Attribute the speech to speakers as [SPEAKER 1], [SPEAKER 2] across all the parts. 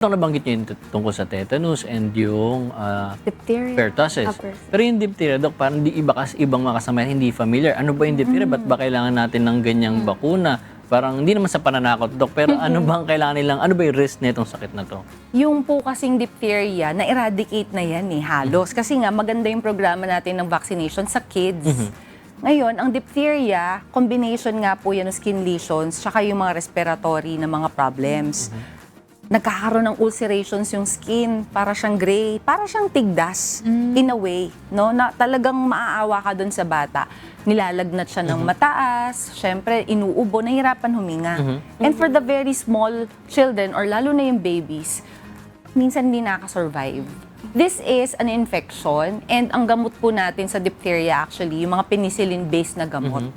[SPEAKER 1] Ito nabanggit niyo yung tungkol sa tetanus and yung ah,
[SPEAKER 2] Diphtheria.
[SPEAKER 1] pertussis.
[SPEAKER 2] Upper.
[SPEAKER 1] Pero yung diphtheria, Dok, parang di iba kas ibang mga kasama hindi familiar. Ano ba yung diphtheria? Ba't ba kailangan natin ng ganyang bakuna? Parang hindi naman sa pananakot, Dok. Pero ano bang kailangan nilang, ano ba yung risk nitong sakit na to?
[SPEAKER 3] Yung po kasing diphtheria, na-eradicate na yan eh, halos. Kasi nga, maganda yung programa natin ng vaccination sa kids. Ngayon, ang diphtheria, combination nga po yan ng skin lesions, tsaka yung mga respiratory na mga problems. Nagkakaroon ng ulcerations yung skin, para siyang gray, para siyang tigdas, in a way, no? Na talagang maaawa ka dun sa bata. Nilalagnat siya ng mataas, syempre, inuubo, nahihirapan huminga. And for the very small children, or lalo na yung babies, minsan hindi nakaka-survive. This is an infection and ang gamot po natin sa diphtheria actually, yung mga penicillin-based na gamot.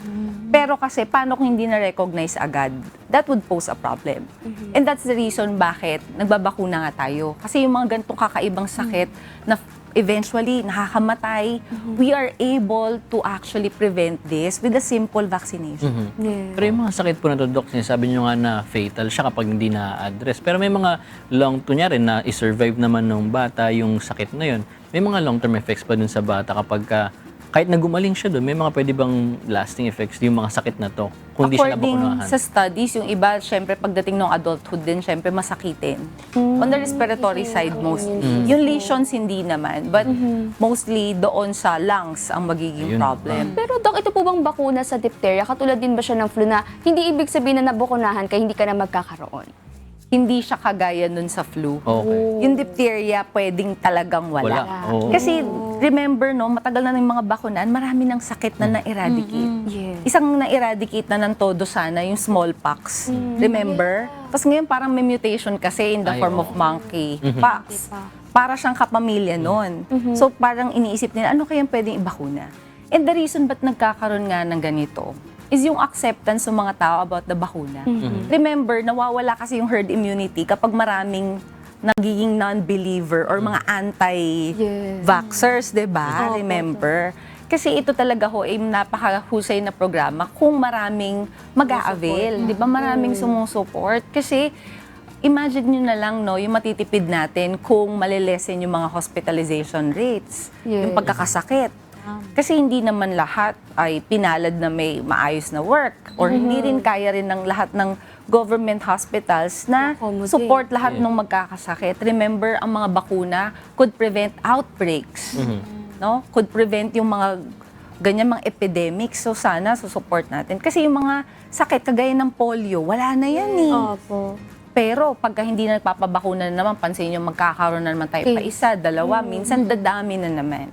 [SPEAKER 3] Pero kasi paano kung hindi na-recognize agad? That would pose a problem. And that's the reason bakit nagbabakuna nga tayo. Kasi yung mga ganitong kakaibang sakit na eventually nakakamatay, we are able to actually prevent this with a simple vaccination.
[SPEAKER 2] Yeah.
[SPEAKER 1] Pero yung mga sakit po na to, Dok, sinasabi nyo nga na fatal siya kapag hindi na-address. Pero may mga long, kunyari na i-survive naman ng bata yung sakit na yun. May mga long-term effects pa dun sa bata kapag ka, kahit na gumaling siya doon, may mga pwede bang lasting effects yung mga sakit na to kung di siya
[SPEAKER 3] According
[SPEAKER 1] nabakunahan?
[SPEAKER 3] sa studies, yung iba, syempre, pagdating ng adulthood din, syempre, masakitin. On the respiratory side, mostly. Yung lesions, hindi naman. But mostly, doon sa lungs ang magiging
[SPEAKER 1] Ayun.
[SPEAKER 3] problem.
[SPEAKER 2] Pero Dok, ito po bang bakuna sa diphtheria? Katulad din ba siya ng flu na hindi ibig sabihin na nabukunahan ka, hindi ka na magkakaroon?
[SPEAKER 3] Hindi siya kagaya nun sa flu.
[SPEAKER 1] Okay.
[SPEAKER 3] Yung diphtheria, pwedeng talagang wala.
[SPEAKER 1] Wala.
[SPEAKER 3] Kasi, remember, no, matagal na ng mga bakunan, marami ng sakit na na-eradicate.
[SPEAKER 2] Yes.
[SPEAKER 3] Isang na-eradicate na ng todo sana, yung smallpox. Remember? Tapos ngayon parang may mutation kasi in the
[SPEAKER 1] Ay,
[SPEAKER 3] form
[SPEAKER 1] oo.
[SPEAKER 3] of monkeypox. Para siyang kapamilya nun. So parang iniisip nila, ano kayang pwedeng ibakuna? And the reason ba't nagkakaroon nga ng ganito is yung acceptance ng mga tao about the bakuna. Remember, nawawala kasi yung herd immunity kapag maraming nagiging non-believer or mga anti-vaxxers, di ba?
[SPEAKER 2] Opo,
[SPEAKER 3] Remember? Kasi ito talaga ho ay napakahusay na programa kung maraming mag-a-avail. Di ba? Maraming sumusuport. Kasi imagine nyo na lang, no, yung matitipid natin kung malilesen yung mga hospitalization rates, yung
[SPEAKER 2] Yes.
[SPEAKER 3] pagkakasakit. Kasi hindi naman lahat ay pinalad na may maayos na work or hindi rin kaya rin ng lahat ng government hospitals na
[SPEAKER 2] Accommodate.
[SPEAKER 3] support lahat
[SPEAKER 1] Yeah.
[SPEAKER 3] ng magkakasakit. Remember, ang mga bakuna could prevent outbreaks. No? Could prevent yung mga ganyan mga epidemics. So sana susupport natin. Kasi yung mga sakit kagaya ng polio, wala na yan eh.
[SPEAKER 2] Opo.
[SPEAKER 3] Pero pagka hindi na nagpapabakuna na naman, pansin nyo magkakaroon na naman tayo pa isa, dalawa, minsan dadami na naman.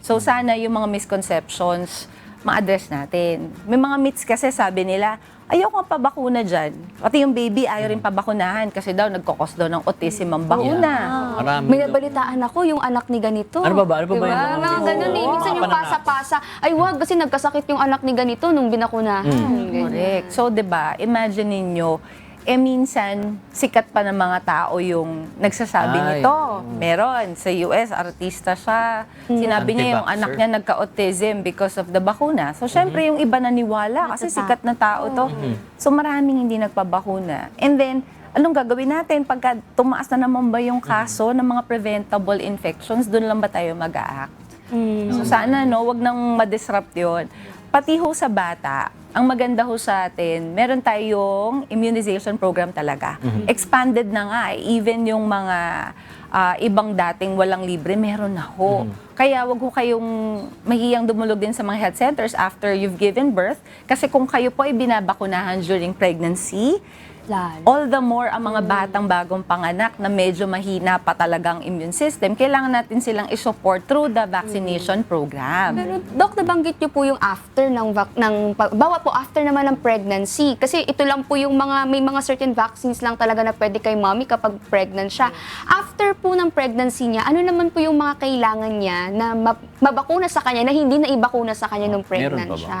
[SPEAKER 3] So sana yung mga misconceptions, ma-address natin. May mga myths kasi sabi nila, ayoko nga pabakuna dyan. Pati yung baby ayaw rin pabakunahan kasi daw nagkokos daw ng autism ang bakuna.
[SPEAKER 1] Marami.
[SPEAKER 2] May nabalitaan ako, yung anak ni ganito.
[SPEAKER 1] Ano ba ba? Ano ba ba
[SPEAKER 2] Diba?
[SPEAKER 1] yung-
[SPEAKER 2] Mga ganun eh. Minsan yung pasa-pasa. Ay, wag, kasi nagkasakit yung anak ni ganito nung binakunahan. Ganyan.
[SPEAKER 3] Correct. So, 'di ba? Imagine ninyo, eh minsan sikat pa ng mga tao yung nagsasabi
[SPEAKER 1] Ay,
[SPEAKER 3] nito. Meron sa US artista siya. Sinabi niya yung
[SPEAKER 1] Anti-vaxxer.
[SPEAKER 3] anak niya nagka-autism because of the bakuna. So syempre yung iba naniwala kasi sikat na tao to. So maraming hindi nagpabakuna. And then Anong gagawin natin pagka tumaas na naman ba yung kaso ng mga preventable infections, doon lang ba tayo mag-a-act? So sana no, wag nang ma-disrupt 'yon. Pati ho sa bata, ang maganda ho sa atin, meron tayong immunization program talaga. Expanded na nga, eh. even yung mga ah, ibang dating walang libre, meron na ho. Kaya wag ho kayong mahiyang dumulog din sa mga health centers after you've given birth. Kasi kung kayo po ay binabakunahan during pregnancy,
[SPEAKER 2] Lalo.
[SPEAKER 3] all the more ang mga batang bagong panganak na medyo mahina pa talagang immune system, kailangan natin silang i-support through the vaccination program.
[SPEAKER 2] Pero, Dok, nabanggit niyo po yung after ng, vac- ng pag- bawa po after naman ng pregnancy. Kasi ito lang po yung mga, may mga certain vaccines lang talaga na pwede kay mommy kapag pregnant siya. After po ng pregnancy niya, ano naman po yung mga kailangan niya na ma- mabakuna sa kanya na hindi na ibakuna sa kanya nung pregnant
[SPEAKER 1] Meron pa ba?
[SPEAKER 2] siya?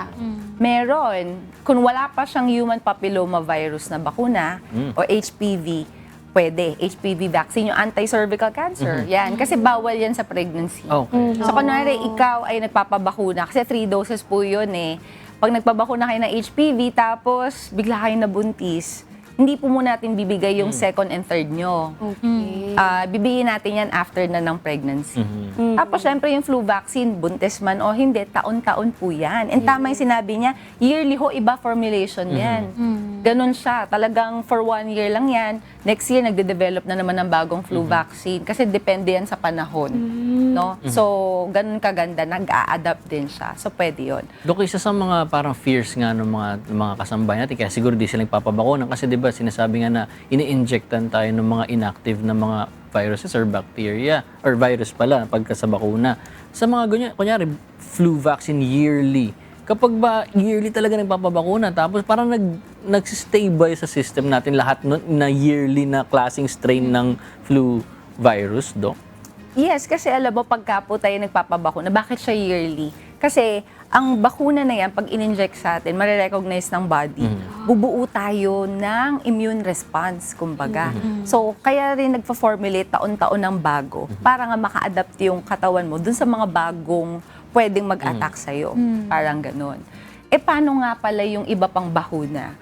[SPEAKER 3] Meron. Kung wala pa siyang human papilloma virus na bakuna o HPV, pwede. HPV vaccine, yung anti-cervical cancer. Yan. Kasi bawal yan sa pregnancy.
[SPEAKER 1] Okay.
[SPEAKER 3] So, kunwari, ikaw ay nagpapabakuna, kasi three doses po yun eh. Pag nagpabakuna kayo ng HPV, tapos bigla kayo nabuntis, hindi po muna natin bibigay yung second and third nyo.
[SPEAKER 2] Okay.
[SPEAKER 3] Ah, bibigyan natin yan after na ng pregnancy.
[SPEAKER 1] Mhm.
[SPEAKER 3] Tapos, syempre, yung flu vaccine, buntis man o hindi, taon-taon po yan. And tama yung sinabi niya, yearly ho, iba formulation yan. Ganon siya. Talagang for one year lang yan. Next year, nagde-develop na naman ng bagong flu vaccine. Kasi depende yan sa panahon. No? So, ganon kaganda, nag-a-adapt din siya. So, pwede yun.
[SPEAKER 1] Dok, isa sa mga parang fears nga ng mga ng mga kasambahay natin, kaya siguro di sila nagpapabakunan kasi 'di ba sinasabi nga na ini-injectan tayo ng mga inactive na mga viruses or bacteria or virus pala pagka sa bakuna. Sa mga ganyan, kunyari flu vaccine yearly. Kapag ba yearly talaga nagpapabakuna tapos parang nag nag-stay ba sa system natin lahat nun, na yearly na klaseng strain ng flu virus, Dok?
[SPEAKER 3] Yes, kasi alam mo, pagka po tayo nagpapabakuna, bakit siya yearly? Kasi ang bakuna na yan, pag in-inject sa atin, marirecognize ng body, bubuo tayo ng immune response, kumbaga. So, kaya rin nagpa-formulate taon-taon ng bago para nga maka-adapt yung katawan mo dun sa mga bagong pwedeng mag-attack sa'yo. Parang ganun. Eh, paano nga pala yung iba pang bakuna?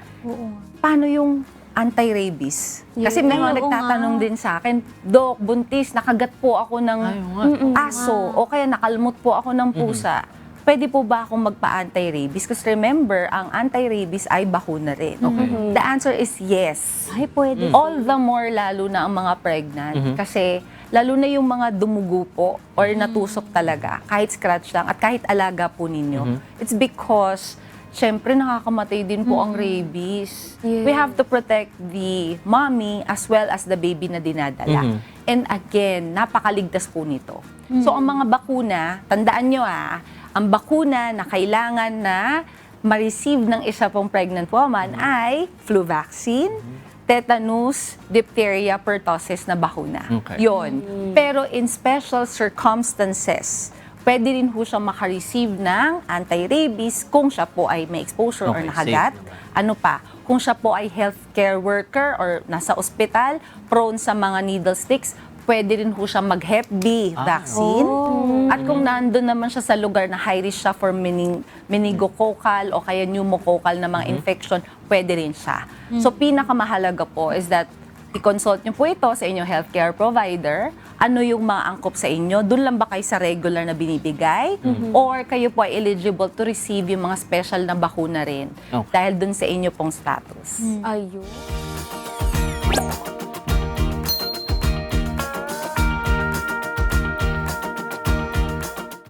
[SPEAKER 3] Paano yung anti-rabies? Kasi may mga
[SPEAKER 2] oo
[SPEAKER 3] nagtatanong din sa akin, Dok, buntis, nakagat po ako ng
[SPEAKER 1] Ay, oo nga.
[SPEAKER 3] aso o kaya nakalmot po ako ng pusa. Pwede po ba akong magpa-anti-rabies? Kasi remember, ang anti-rabies ay bakuna rin. The answer is yes.
[SPEAKER 2] Ay, pwede.
[SPEAKER 3] All the more lalo na ang mga pregnant. Kasi lalo na yung mga dumugo po or natusok talaga, kahit scratch lang at kahit alaga po ninyo. It's because syempre nakakamatay din po ang rabies.
[SPEAKER 2] Yes.
[SPEAKER 3] We have to protect the mommy as well as the baby na dinadala.
[SPEAKER 1] Mhm.
[SPEAKER 3] And again, napakaligtas po nito. So ang mga bakuna, tandaan nyo ah, ang bakuna na kailangan na ma-receive ng isa pong pregnant woman ay flu vaccine, tetanus, diphtheria, pertussis na bakuna.
[SPEAKER 1] Okay.
[SPEAKER 3] Yon. Pero in special circumstances, pwede rin po siya makareceive ng anti-rabies kung siya po ay may exposure or
[SPEAKER 1] Okay,
[SPEAKER 3] nakagat.
[SPEAKER 1] safe naman.
[SPEAKER 3] Ano pa? Kung siya po ay healthcare worker or nasa ospital, prone sa mga needle sticks, pwede rin po siya mag-Hep B
[SPEAKER 1] Ah,
[SPEAKER 3] vaccine. At kung nandun naman siya sa lugar na high risk siya for mening, meningococcal o kaya pneumococcal na mga infection, pwede rin siya. So pinakamahalaga po is that i-consult niyo po ito sa inyong healthcare provider. Ano yung maangkop sa inyo? Doon lang ba kayo sa regular na binibigay? Or kayo po ay eligible to receive yung mga special na bakuna rin?
[SPEAKER 1] Okay.
[SPEAKER 3] Dahil doon sa inyo pong status.
[SPEAKER 2] Ayun.